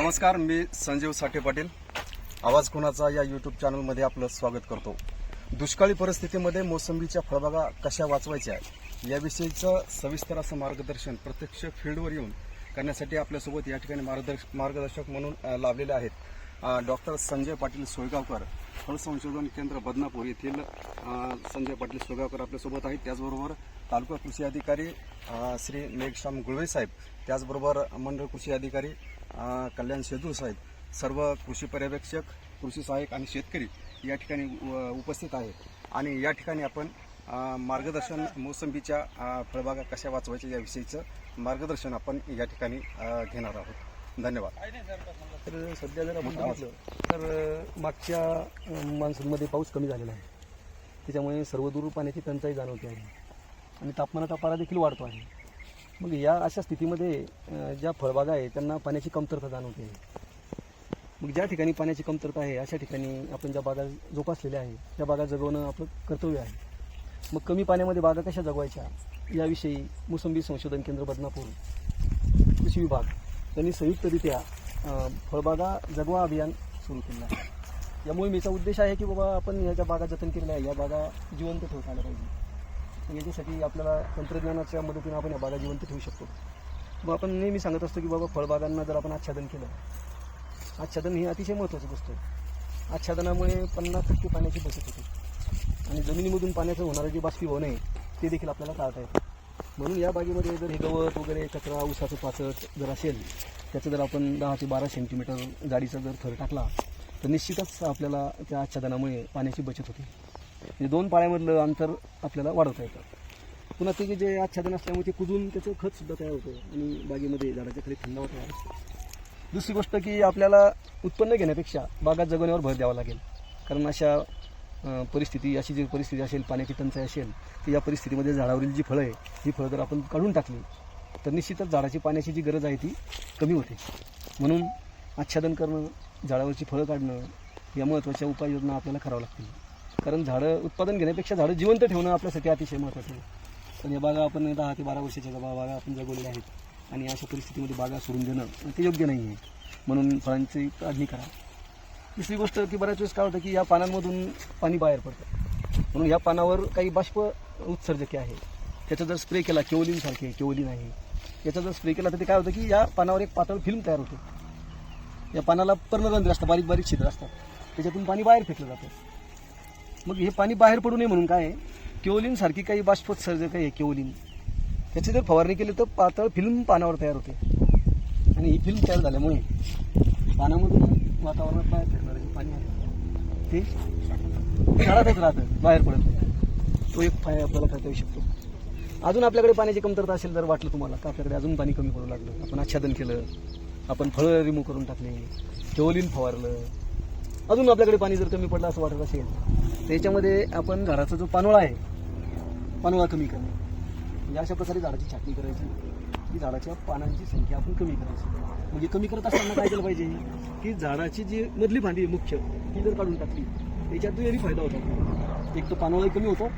नमस्कार मी संजीव साठे पाटील. आवाज कोणाचा या यूट्यूब चॅनलमध्ये आपलं स्वागत करतो. दुष्काळी परिस्थितीमध्ये मोसंबीच्या फळबागा कशा वाचवायच्या याविषयीचं सविस्तर असं मार्गदर्शन प्रत्यक्ष फील्डवर येऊन करण्यासाठी आपल्यासोबत या ठिकाणी मार्गदर्शक मार्गदर्शक म्हणून लाभलेले आहेत. डॉक्टर संजय पाटील सोयगावकर फळ संशोधन केंद्र बदनापूर येथील संजय पाटील सोयगावकर आपल्यासोबत आहेत. त्याचबरोबर तालुका कृषी अधिकारी श्री मेघश्याम गुळवे साहेब त्याचबरोबर मंडळ कृषी अधिकारी कल्याण शेदूर साहेब सर्व कृषी पर्यवेक्षक कृषी सहाय्यक आणि शेतकरी या ठिकाणी उपस्थित आहे. आणि या ठिकाणी आपण मार्गदर्शन मोसंबीच्या फळबागा कशा वाचवायच्या याविषयीचं मार्गदर्शन आपण या ठिकाणी घेणार आहोत. धन्यवाद. तर सध्या जर आपण बघितलं तर मागच्या मान्सूनमध्ये पाऊस कमी झालेला आहे. त्याच्यामुळे सर्वदूर पाण्याची टंचाई जाणवते आहे. आणि तापमानाचा पारा देखील वाढतो आहे. मग या अशा स्थितीमध्ये ज्या फळबागा आहे त्यांना पाण्याची कमतरता जाणवते. मग ज्या ठिकाणी पाण्याची कमतरता आहे अशा ठिकाणी आपण ज्या बागा जोपासलेल्या आहे त्या बागा जगवणं आपलं कर्तव्य आहे. मग कमी पाण्यामध्ये बागा कशा जगवायच्या याविषयी मोसंबी संशोधन केंद्र बदनापूर कृषी विभाग यांनी संयुक्तरित्या फळबागा जगवा अभियान सुरू केलं आहे. या मोहिमेचा उद्देश आहे की बाबा आपण या ज्या बागा जतन केलेल्या आहे या बागा जिवंत ठेवता आल्या पाहिजे. याच्यासाठी आपल्याला तंत्रज्ञानाच्या मदतीने आपण या बागा जिवंत ठेवू शकतो. मग आपण नेहमी सांगत असतो की बाबा फळबागांना जर आपण आच्छादन केलं आच्छादन हे अतिशय महत्त्वाचं गोष्ट आच्छादनामुळे पन्नास टक्के पाण्याची बचत होते. आणि जमिनीमधून पाण्याचं होणारं जे बाष्पीभवन आहे ते देखील आपल्याला टाळता येतं. म्हणून या बागेमध्ये जर हे गवत वगैरे कचरा ऊसाचं पाचट जर असेल त्याचं जर आपण दहा ते बारा सेंटीमीटर जाडीचा जर थर टाकला तर निश्चितच आपल्याला त्या आच्छादनामुळे पाण्याची बचत होते. म्हणजे दोन पाळ्यामधलं अंतर आपल्याला वाढवता येतं. पुन्हा ते जे आच्छादन असल्यामुळे ते कुजून त्याचं खतसुद्धा तयार होतं आणि बागेमध्ये झाडाच्या खाली थंडावा तयार दुसरी गोष्ट की आपल्याला उत्पन्न घेण्यापेक्षा बागात जगवण्यावर भर द्यावा लागेल. कारण अशा परिस्थिती अशी जी परिस्थिती असेल पाण्याची टंचाई असेल तर या परिस्थितीमध्ये झाडावरील जी फळं आहे ही फळं जर आपण काढून टाकली तर निश्चितच झाडाची पाण्याची जी गरज आहे ती कमी होते. म्हणून आच्छादन करणं झाडावरची फळं काढणं या महत्त्वाच्या उपाययोजना आपल्याला कराव्या लागतील. कारण झाडं उत्पादन घेण्यापेक्षा झाडं जिवंत ठेवणं आपल्यासाठी अतिशय महत्त्वाचं आहे. पण या बागा आपण दहा ते बारा वर्षाच्या बा- बागा आपण जगवलेल्या आहेत. आणि अशा परिस्थितीमध्ये बागा सोडून देणं ते योग्य नाही आहे. म्हणून फळांची काढणी करा. दुसरी गोष्ट की बऱ्याच वेळेस काय होतं की या पानांमधून पाणी बाहेर पडतं. म्हणून या पानावर काही बाष्प उत्सर्जके आहे. त्याचा जर स्प्रे केला केओलिनसारखे केओलिन आहे. याचा जर स्प्रे केला तर ते काय होतं की या पानावर एक पातळ फिल्म तयार होते. या पानाला पर्णरंध्र असतं बारीक बारीक छिद्र असतात. त्याच्यातून पाणी बाहेर फेकलं जातं. मग हे पाणी बाहेर पडू नये म्हणून काय केओलिन सारखी काही बाष्पोत्सर्जक आहे केओलिन. त्याची जर फवारणी केली तर पातळ फिल्म पानावर तयार होते. आणि ही फिल्म तयार झाल्यामुळे पानामधून वातावरणात बाहेर फिरणार आहे पाणी आहे ते झाडातच राहतं बाहेर पडत नाही. तो एक फाय आपल्याला करता येऊ शकतो. अजून आपल्याकडे पाण्याची कमतरता असेल जर वाटलं तुम्हाला का? आपल्याकडे अजून पाणी कमी पडू लागलं. आपण आच्छादन केलं आपण फळं रिमूव्ह करून टाकले केओलिन फवारलं. अजून आपल्याकडे पाणी जर कमी पडलं असं वाटत असेल त्याच्यामध्ये आपण झाडाचा जो पानोळा आहे पानोळा कमी करणे. म्हणजे अशा प्रकारे झाडाची छाटणी करायची. की झाडाच्या पानांची संख्या आपण कमी करायची. म्हणजे कमी करत असताना काय केलं पाहिजे? की झाडाची जी मधली फांदी आहे मुख्य ती जर काढून टाकली त्याच्यात दुहेरी फायदा होतो. एक तर पानोळाही कमी होतो.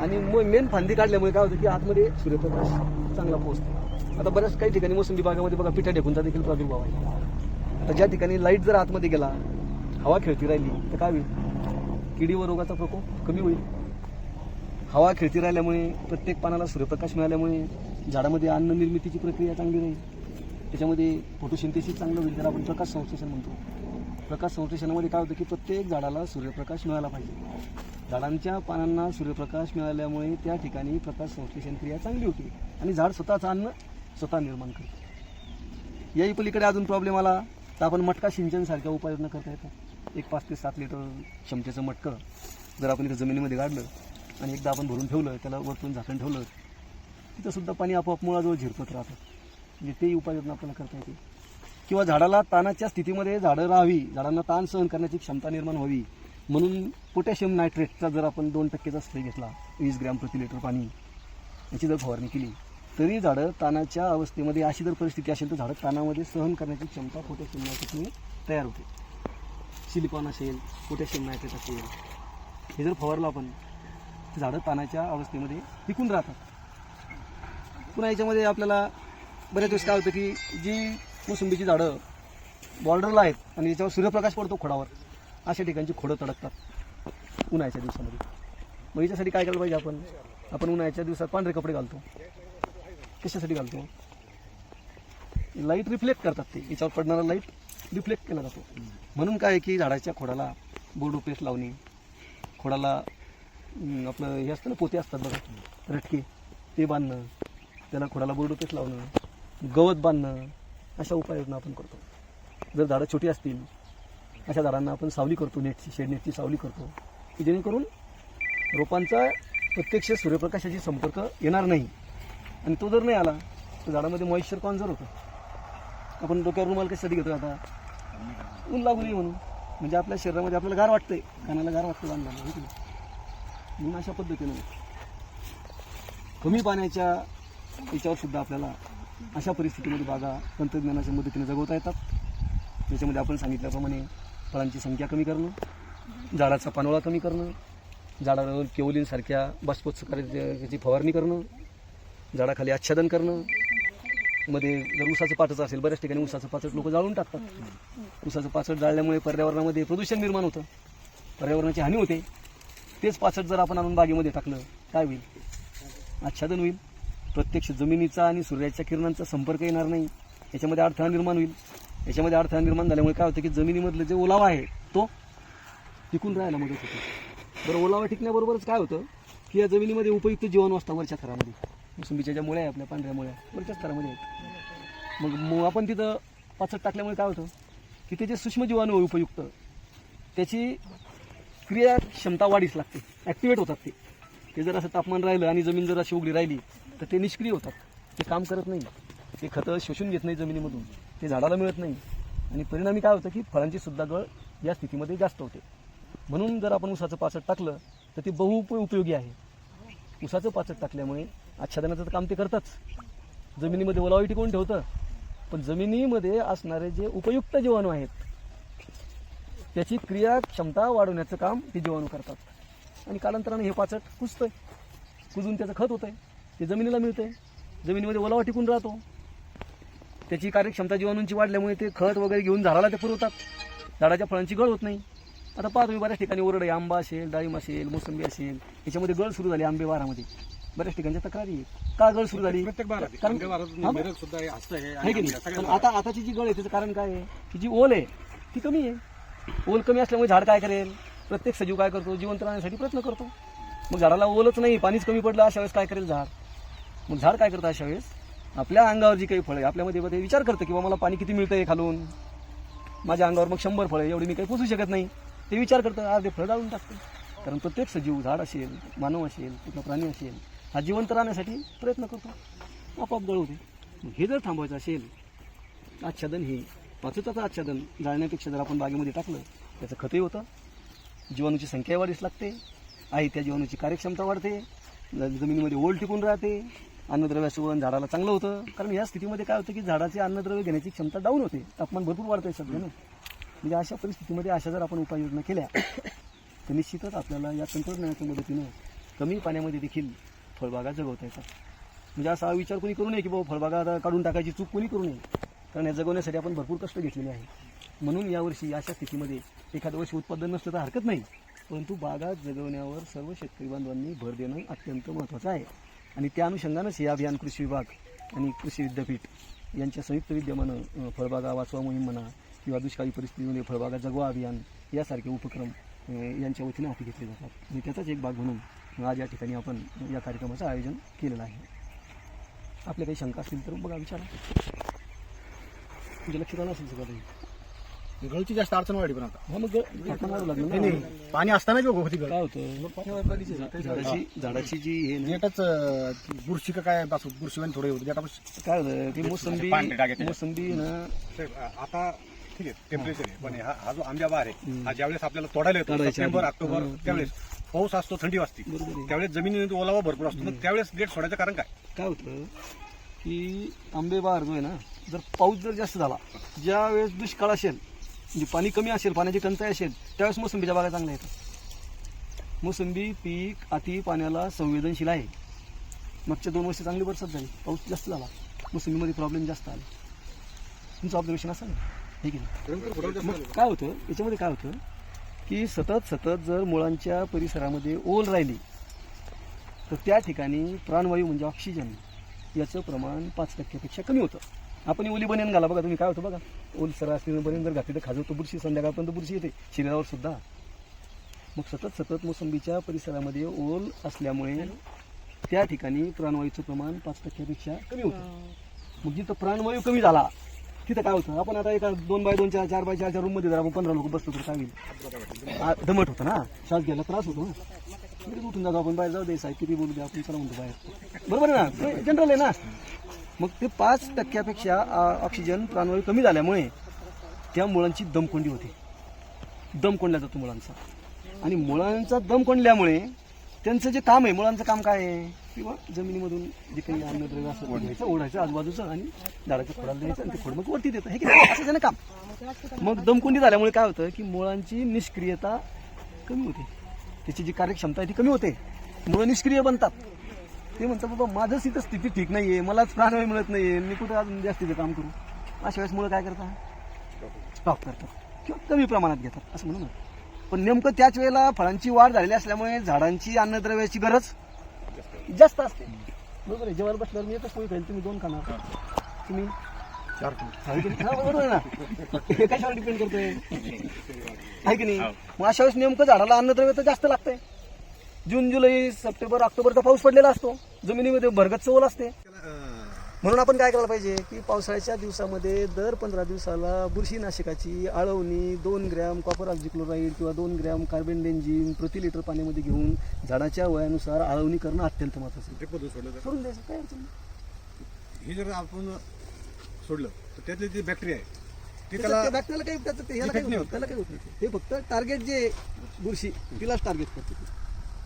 आणि मग मेन फांदी काढल्यामुळे काय होतं की आतमध्ये सूर्यप्रकाश चांगला पोहोचतो. आता बऱ्याच काही ठिकाणी मोसंबी बागामध्ये बघा पिठ्या ढेकूनचा देखील प्रादुर्भाव आहे. आता ज्या ठिकाणी लाइट जर आतमध्ये गेला हवा खेळती राहिली तर काय होईल? किडी व रोगाचा प्रकोप कमी होईल. हवा खेळती राहिल्यामुळे प्रत्येक पानाला सूर्यप्रकाश मिळाल्यामुळे झाडामध्ये अन्न निर्मितीची प्रक्रिया चांगली राहील. त्याच्यामध्ये फोटोसिंथेसिस चांगलं होईल त्याला आपण प्रकाश संश्लेषण म्हणतो. प्रकाश संश्लेषणामध्ये काय होतं की प्रत्येक झाडाला सूर्यप्रकाश मिळाला पाहिजे. झाडांच्या पानांना सूर्यप्रकाश मिळाल्यामुळे त्या ठिकाणी प्रकाश संश्लेषण क्रिया चांगली होती. आणि झाड स्वतःचं अन्न स्वतः निर्माण करते. याही पलीकडे अजून प्रॉब्लेम आला तर आपण मटका सिंचनसारख्या उपाययोजना करता येतात. एक पाच ते सात लिटर क्षमतेचं मटकं जर आपण इथं जमिनीमध्ये काढलं आणि एकदा आपण भरून ठेवलं त्याला वरतून झाकण ठेवलं तिथंसुद्धा पाणी आपोआप मुळाजवळ झिरपत राहतं. म्हणजे तेही उपाययोजना आपल्याला करता येते. किंवा झाडाला ताणाच्या स्थितीमध्ये झाडं राहावी झाडांना ताण सहन करण्याची क्षमता निर्माण व्हावी. म्हणून पोटॅशियम नायट्रेटचा जर आपण दोन टक्केचा स्प्रे घेतला वीस ग्रॅम प्रति लिटर पाणी याची जर फवारणी केली तरी झाडं ताणाच्या अवस्थेमध्ये अशी जर परिस्थिती असेल तर झाडं ताणामध्ये सहन करण्याची क्षमता पोटॅशियम नायट्रेटने तयार होते. सिलिकॉन असेल पोटॅशियम नायट्रेट असेल हे जर फवारलं आपण झाडं पानाच्या अवस्थेमध्ये टिकून राहतात. पुन्हा याच्यामध्ये आपल्याला बऱ्याच वेळेस काय होतं की जी मोसंबीची झाडं बॉर्डरला आहेत आणि याच्यावर सूर्यप्रकाश पडतो खोडावर अशा ठिकाणची खोडं तडकतात उन्हाळ्याच्या दिवसामध्ये. मग याच्यासाठी काय करायला पाहिजे आपण? आपण उन्हाळ्याच्या दिवसात पांढरे कपडे घालतो. कशासाठी घालतो? लाइट रिफ्लेक्ट करतात ते. याच्यावर पडणारा लाइट रिफ्लेक्ट केला जातो. म्हणून काय आहे की झाडाच्या खोडाला बोर्डो पेस्ट लावणे खोडाला आपलं हे असतं ना पोते असतात बघा रटके ते बांधणं त्याला खोडाला बोर्डो पेस्ट लावणं गवत बांधणं अशा उपाययोजना आपण करतो. जर झाडं छोटी असतील अशा झाडांना आपण सावली करतो नेटची शेड नेटची सावली करतो की जेणेकरून रोपांचा प्रत्यक्ष सूर्यप्रकाशाशी संपर्क येणार नाही. आणि तो जर नाही आला तर झाडामध्ये मॉइश्चर कॉन्झर होतं. आपण डोक्यावर रुमाल कशासाठी घेतो आता? ऊन लागू नये म्हणून. म्हणजे आपल्या शरीरामध्ये आपल्याला गार वाटतंय. कानाला गार वाटतं बांधला म्हणून अशा पद्धतीनं कमी पाण्याच्या याच्यावर सुद्धा आपल्याला अशा परिस्थितीमध्ये बागा तंत्रज्ञानाच्या मदतीने जगवता येतात. त्याच्यामध्ये आपण सांगितल्याप्रमाणे फळांची संख्या कमी करणं झाडाचा पानोळा कमी करणं झाडावर केवलींसारख्या बाष्पोत्सकाची फवारणी करणं झाडाखाली आच्छादन करणं मध्ये जर उसाचं पाचच असेल बऱ्याच ठिकाणी उसाचं पाचट लोक जाळून टाकतात. उसाचं पाचट जाळल्यामुळे पर्यावरणामध्ये प्रदूषण निर्माण होतं. पर्यावरणाची हानी होते. तेच पाचट जर आपण आणून बागेमध्ये टाकलं काय होईल? आच्छादन होईल. प्रत्यक्ष जमिनीचा आणि सूर्याच्या किरणांचा संपर्क येणार नाही. याच्यामध्ये अडथळा निर्माण होईल. याच्यामध्ये अडथळा निर्माण झाल्यामुळे काय होतं की जमिनीमधलं जे ओलावा आहे तो टिकून राहायला मदत होते. बरं ओलावा टिकण्याबरोबरच काय होतं की या जमिनीमध्ये उपयुक्त जीवाणू असतात वरच्या थरामध्ये. मोसंबीच्या ज्या मुळ्या आहे आपल्या पांढऱ्या मुळ्या वरच्याच स्तरामध्ये आहेत. मग मग आपण तिथं पाचट टाकल्यामुळे काय होतं की ते जे सूक्ष्मजीवाणू उपयुक्त त्याची क्रिया क्षमता वाढीस लागते. ॲक्टिवेट होतात ते. ते जर असं तापमान राहिलं आणि जमीन जर अशी उघडी राहिली तर ते निष्क्रिय होतात. ते काम करत नाही. ते खतं शोषून घेत नाही जमिनीमधून. ते झाडाला मिळत नाही. आणि परिणामी काय होतं की फळांची सुद्धा गळ या स्थितीमध्ये जास्त होते. म्हणून जर आपण उसाचं पाचट टाकलं तर ते बहु उपयोगी आहे. उसाचं पाचट टाकल्यामुळे आच्छादनाचं तर काम ते करतात. जमिनीमध्ये ओलावा टिकवून ठेवतं. पण जमिनीमध्ये असणारे जे उपयुक्त जीवाणू आहेत त्याची क्रिया क्षमता वाढवण्याचं काम ते जीवाणू करतात. आणि कालांतराने हे पाचट कुजतंय. कुजून त्याचं खत होतंय. ते जमिनीला मिळतंय. जमिनीमध्ये ओलावा टिकून राहतो. त्याची कार्यक्षमता जीवाणूंची वाढल्यामुळे ते खत वगैरे घेऊन झाडाला ते पुरवतात. झाडाच्या फळांची गळ होत नाही. आता पाहा तुम्ही बऱ्याच ठिकाणी ओरडे आंबा असेल डाळिंब असेल मोसंबी असेल. याच्यामध्ये गळ सुरू झाली आंबे वारामध्ये. बऱ्याच ठिकाणच्या तक्रारी आहेत. का गळ सुरू झाली. प्रत्येक कारण? मिरज सुद्धा आहे, आहे आहे आणि की नाही? सगळ्या पण आता आताची जी गळ आहे त्याचं कारण काय आहे? की जी ओल आहे ती कमी आहे. ओल कमी असल्यामुळे झाड काय करेल? प्रत्येक सजीव काय करतो? जिवंत राहण्यासाठी प्रयत्न करतो. मग झाडाला ओलच नाही पाणीच कमी पडलं अशा वेळेस काय करेल झाड? मग झाड काय करतं अशा वेळेस? आपल्या अंगावर जी काही फळं आहे आपल्यामध्ये बघा ते विचार करतं की बा मला पाणी किती मिळतंय खालून? माझ्या अंगावर मग शंभर फळं आहे, एवढी मी काही पोचू शकत नाही. ते विचार करतं अर्धे फळं जाळून टाकतं. कारण प्रत्येक सजीव झाड असेल मानव असेल कुठला प्राणी असेल हा जिवंत राहण्यासाठी प्रयत्न करतो. आपोआप गळ होते. मग हे जर थांबवायचं असेल आच्छादन हे पाचोटाचं आच्छादन जाळण्यापेक्षा जर आपण बागेमध्ये टाकलं त्याचं खतही होतं. जीवाणूची संख्या वाढीस लागते. आहे त्या जीवाणूची कार्यक्षमता वाढते. जमिनीमध्ये ओल टिकून राहते. अन्नद्रव्याचं वळण झाडाला चांगलं होतं. कारण या स्थितीमध्ये काय होतं की झाडाचे अन्नद्रव्य घेण्याची क्षमता डाऊन होते. तापमान भरपूर वाढतंय सध्या ना. म्हणजे अशा परिस्थितीमध्ये अशा जर आपण उपाययोजना केल्या तर निश्चितच आपल्याला या तंत्रज्ञानाच्या मदतीनं कमी पाण्यामध्ये देखील फळबागा जगवता येतात म्हणजे असा विचार कोणी करू नये की बाबा फळबागा आता काढून टाकायची चूक कोणी करू नये. कारण या जगवण्यासाठी आपण भरपूर कष्ट घेतलेले आहे. म्हणून यावर्षी अशा स्थितीमध्ये एखाद्या वर्षी उत्पादन नसलं तर हरकत नाही. परंतु बागा जगवण्यावर सर्व शेतकरी बांधवांनी भर देणं अत्यंत महत्त्वाचं आहे. आणि त्या अनुषंगानंच हे अभियान कृषी विभाग आणि कृषी विद्यापीठ यांच्या संयुक्त विद्यमानं फळबागा वाचवा मोहीम म्हणा किंवा दुष्काळी परिस्थितीमध्ये फळबागा जगवा अभियान यासारखे उपक्रम यांच्या वतीने हाती घेतले जातात. आणि त्याचाच एक भाग म्हणून आज या ठिकाणी आपण या कार्यक्रमाचं आयोजन केलेलं आहे. आपल्या काही शंका असतील तर बघा विचारा. तुझ्या लक्षात आलं असेल सगळं काही. गळची जास्त अडचण वाढली पण आता. मग ग- आपण मारू लागलो नाही पाणी असताना बी होती गळ. काय होतं? झाडाची झाडाची जी हे ना नेटच बुरशी का काय बस बुरशी वाणी थोडं होतं नेटापाशी काय होतं? की मोसंबी पांढरे डाग येतात. मोसंबी ना. आता ठीक आहे टेम्परेचर आहे. पण हा हा जो आंब्या बार आहे हा ज्यावेळेस आपल्याला तोडायला येतो सप्टेंबर आधी. ऑक्टोबर त्यावेळेस पाऊस असतो थंडी वाजते. बरोबर आहे. त्यावेळेस जमिनीमध्ये ओलावा भरपूर असतो. मग त्यावेळेस लेट सोडायचं कारण काय? काय होतं की आंबेबार जो आहे ना जर पाऊस जर जास्त झाला ज्या वेळेस दुष्काळ असेल म्हणजे पाणी कमी असेल पाण्याची टंचाई असेल त्यावेळेस मोसंबीच्या बागा चांगल्या येतात. मोसंबी पीक अति पाण्याला संवेदनशील आहे. मागच्या दोन वर्ष चांगली बरसात झाली. पाऊस जास्त झाला. मोसंबीमध्ये प्रॉब्लेम जास्त आले. तुमचं ऑब्झर्वेशन असं ना हे की नाही मग काय होतं? याच्यामध्ये काय होतं? की सतत सतत जर मुळांच्या परिसरामध्ये ओल राहिली तर त्या ठिकाणी प्राणवायू म्हणजे ऑक्सिजन याचं प्रमाण पाच टक्क्यापेक्षा कमी होतं. आपण ओली बनेन घाला बघा तुम्ही काय होतं बघा. ओल सरा असलेली बनेन जर घातली तर खाजवतो बुरशी संध्याकाळपर्यंत बुरशी येते. शरीरावर सुद्धा. मग सतत सतत मोसंबीच्या परिसरामध्ये ओल असल्यामुळे त्या ठिकाणी प्राणवायूचं प्रमाण पाच टक्क्यापेक्षा कमी होतं. मग जिथं प्राणवायू कमी झाला तिथं काय होतं आपण आता एका दोन बाय दोन चार चार बाय चारच्या रूममध्ये जर आपण पंधरा लोक बसतो तर काय होईल आ, दमट होतं ना श्वास घ्यायला त्रास होतो ना. उठून जातो आपण बाहेर जाऊ दे साहेब किती बोलू द्या आपण चला म्हणतो बाहेर. बरोबर आहे ना? जनरल आहे ना? मग ते पाच टक्क्यापेक्षा आ, ऑक्सिजन प्राणवायू कमी झाल्यामुळे त्या मुळांची दमकोंडी होते. दम कोंडला जातो मुळांचा. आणि मुळांचा दम कोंडल्यामुळे त्यांचं जे काम आहे मुळांचं काम काय आहे? किंवा जमिनीमधून जे काही अन्नद्रव्य असं ओढायचं ओढायचं आजूबाजूचं आणि झाडाच्या खोडाला द्यायचं आणि ते खोड मग वरती देतं. हे की असं त्यानं काम. मग दमकुंडी झाल्यामुळे काय होतं की मुळांची निष्क्रियता कमी होते. त्याची जी कार्यक्षमता आहे ती कमी होते. मुळं निष्क्रिय बनतात. ते म्हणतात बाबा माझंच इथं स्थिती ठीक नाही आहे मलाच प्राणवायू मिळत नाही आहे मी कुठं अजून जास्तीचं काम करू? अशा वेळेस मुळं काय करतात? स्टॉप करतात. किंवा कमी प्रमाणात घेतात. असं म्हणू ना पण नेमकं त्याच वेळेला फळांची वाढ झालेली असल्यामुळे झाडांची अन्नद्रव्याची गरज जास्त असते. बरोबर आहे. जेवायला बसल्यावर मी एकच पोळी खाईल. तुम्ही दोन खाणार. तुम्ही? हा, बरोबर आहे ना. हे कशावर डिपेंड करतोय? आहे की नाही? मग अशा वेळेस नेमकं झाडाला अन्नद्रव्य तर जास्त लागतंय. जून जुलै सप्टेंबर ऑक्टोबरचा पाऊस पडलेला असतो. जमिनीमध्ये भरगत ओल असते. म्हणून आपण काय करायला पाहिजे की पावसाळ्याच्या दिवसामध्ये दर पंधरा दिवसाला बुरशीनाशकाची आळवणी दोन ग्रॅम कॉपर ऑक्झिक्लोराईड किंवा दोन ग्रॅम कार्बन डेंजिन प्रति लिटर पाण्यामध्ये घेऊन झाडाच्या वयानुसार आळवणी करणं अत्यंत महत्त्वाचं आहे. ते पद्धत सोडलं तर सोडून द्यायचं काय अडचण. हे जर आपण सोडलं तर त्यातले जे बॅक्टेरिया आहे बॅक्टेरियाला काही त्याचं ह्याला काही. त्याला काही होत नाही ते फक्त टार्गेट जे बुरशी तिलाच टार्गेट करते.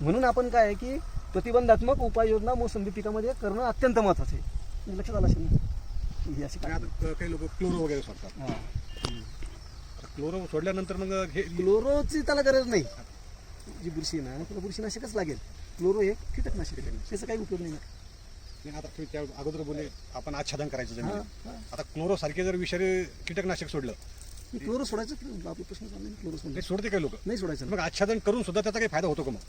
म्हणून आपण काय आहे की प्रतिबंधात्मक उपाययोजना मोसंबी पिकामध्ये करणं अत्यंत महत्वाचं आहे लक्षात आलं असेल ना ही अशी आणि काय आता काही लोक क्लोरो वगैरे सोडतात. क्लोरो सोडल्यानंतर मग हे क्लोरोची त्याला गरज नाही. जी बुरशी आहे ना त्याला बुरशीनाशकच लागेल. क्लोरो हे कीटकनाशक आहे. त्याचा काही उपयोग नाही. ना. नाही, आता तुम्ही त्या अगोदर बोलले आपण आच्छादन करायचं हा, जमीन हा. आता क्लोरो सारखे जर विषारी कीटकनाशक सोडलं मी क्लोरो सोडायचं आपला प्रश्न चालला नाही क्लोरो ते सोडते काही लोक. नाही सोडायचं मग आच्छादन करून सुद्धा त्याचा काही फायदा होतो का मग?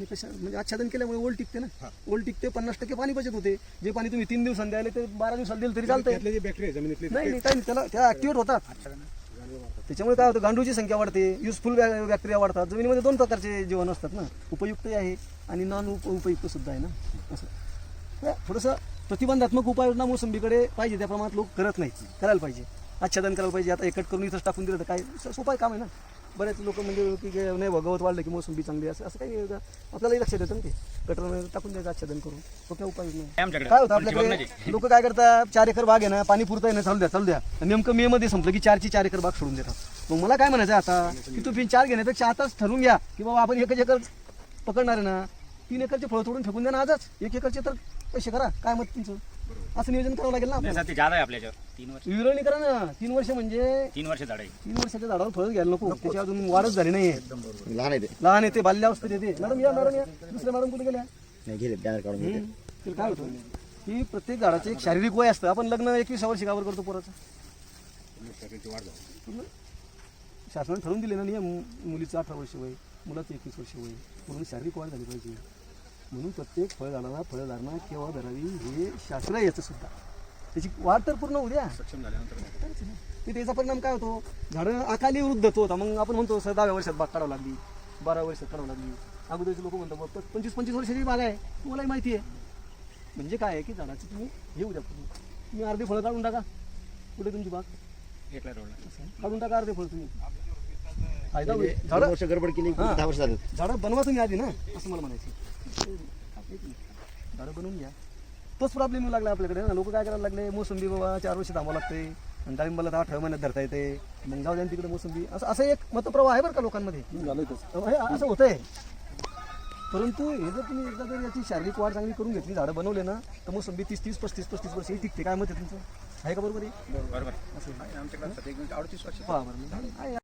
मी कशा म्हणजे आच्छादन केल्यामुळे ओल टिकते ना. ओल टिकते पन्नास टक्के पाणी बचत होते. जे पाणी तुम्ही तीन दिवसांनी द्यायला ते बारा दिवसात दिलं तरी चालतंय. जमिनीतले नाही नाही काही त्याला त्या ऍक्टिवेट होतात. त्याच्यामुळे काय होतं गांडूची संख्या वाढते युजफुल बॅक्टेरिया वाढतात. जमिनीमध्ये दोन प्रकारचे जीवन असतात ना. उपयुक्तही आहे आणि नॉन उप उपयुक्त सुद्धा आहे ना. असं. थोडंसं प्रतिबंधात्मक उपाययोजना मोसंबीकडे पाहिजे त्या प्रमाणात लोक करत नाहीत. करायला पाहिजे. आच्छादन करायला पाहिजे. आता एकट करून इथंच टाकून दिलं तर काय सोपं काम आहे ना. बरेच लोक म्हणजे की काय नाही भगवत वाढलं की मोसंबी चांगली आहे, असं असं काही आपल्यालाही लक्षात येतं ना ते. कटर टाकून द्यायचं आच्छादन करून. सोप्या उपाययोजना आहे. आमच्याकडे. काय होतं? आपल्याकडे लोक काय करतात? चार एकर बाग आहे ना पाणी पुरता ना चालू द्या चालू द्या. आणि नेमकं मे मध्ये संपलं की चारची चार एकर बाग सोडून देतात. मग मला काय म्हणायचं आहे आता? की तुम्ही चार घेण्यापेक्षा आताच ठरवून घ्या की बाबा आपण एकच एकर पकडणार आहे ना. तीन एकरचे फळ तोडून फेकून द्या ना आजच. एक एकरचे तर पैसे करा. काय मत तुमचं? असं नियोजन करावं लागेल ना आपल्याला? जादा आहे आपल्याच्यावर. तीन वर्ष. विरळणी करा ना. तीन वर्ष म्हणजे तीन वर्ष झाड आहे. तीन वर्षाच्या झाडावर फळ घ्यायला नको. त्याची अजून वाढच झाली नाहीये. लहान आहे ते. लहान येते बाल्यावस्थेत येते मॅडम या मॅडम या. दुसऱ्या मॅडम कुठे गेल्या? नाही गेले बॅनर काढून काय होतं? की प्रत्येक झाडाचं एक शारीरिक वय असतं. आपण लग्न एकवीस वर्षी कावर करतो पोराचं. पूर्ण शासनाने ठरवून दिले ना नियम मुलीचं अठरा वर्ष वय मुलाचं एकवीस वर्ष वय. म्हणून शारीरिक वाढ झाली पाहिजे. म्हणून प्रत्येक फळझाडाला फळधारणा केव्हा धरावी हे शास्त्र आहे याचं सुद्धा. त्याची वाढ तर पूर्ण होऊ द्या सक्षम झाल्यानंतर. की त्याचा परिणाम काय होतो? झाडं अकाली वृद्ध होता मग आपण म्हणतो सर दहाव्या वर्षात बाग काढावं लागली बारा वर्षात काढावं लागली. अगोदरचे लोक म्हणतात "बाबा, पंचवीस पंचवीस वर्षाची बाग आहे. तुम्हालाही माहिती आहे. म्हणजे काय आहे की झाडाची तुम्ही हे उद्या तुम्ही अर्धे फळं काढून टाका. कुठे तुमची बाग? रोडला. काढून टाका अर्धे फळ तुम्ही. फायदा होईल दोन झाडं वर्ष गडबड केली हा. दहा वर्ष झालं. झाडं बनवा तुम्ही आधी ना असं मला म्हणायचं. झाडं बनवून घ्या. तोच प्रॉब्लेम येऊ लागला आपल्याकडे ना. लोक काय करायला लागले? मोसंबी बाबा चार वर्ष थांबावं लागते आणि डाळिंबाला तर अठरा महिन्यात धरता येते. मग जाऊ द्या ना तिकडे मोसंबी. असं असं एक मतप्रवाह आहे बरं का लोकांमध्ये. हे असं होतंय. परंतु हे जर तुम्ही एकदा जर याची शारीरिक वाढ चांगली करून घेतली झाडं बनवले ना तर मोसंबी तीस तीस पस्तीस पस्तीस वर्ष ही टिकते. काय मत आहे तुमचं? आहे का बरोबर आहे बरोबर. असं. आहे. आमच्याकडे अडतीस वर्ष. आहे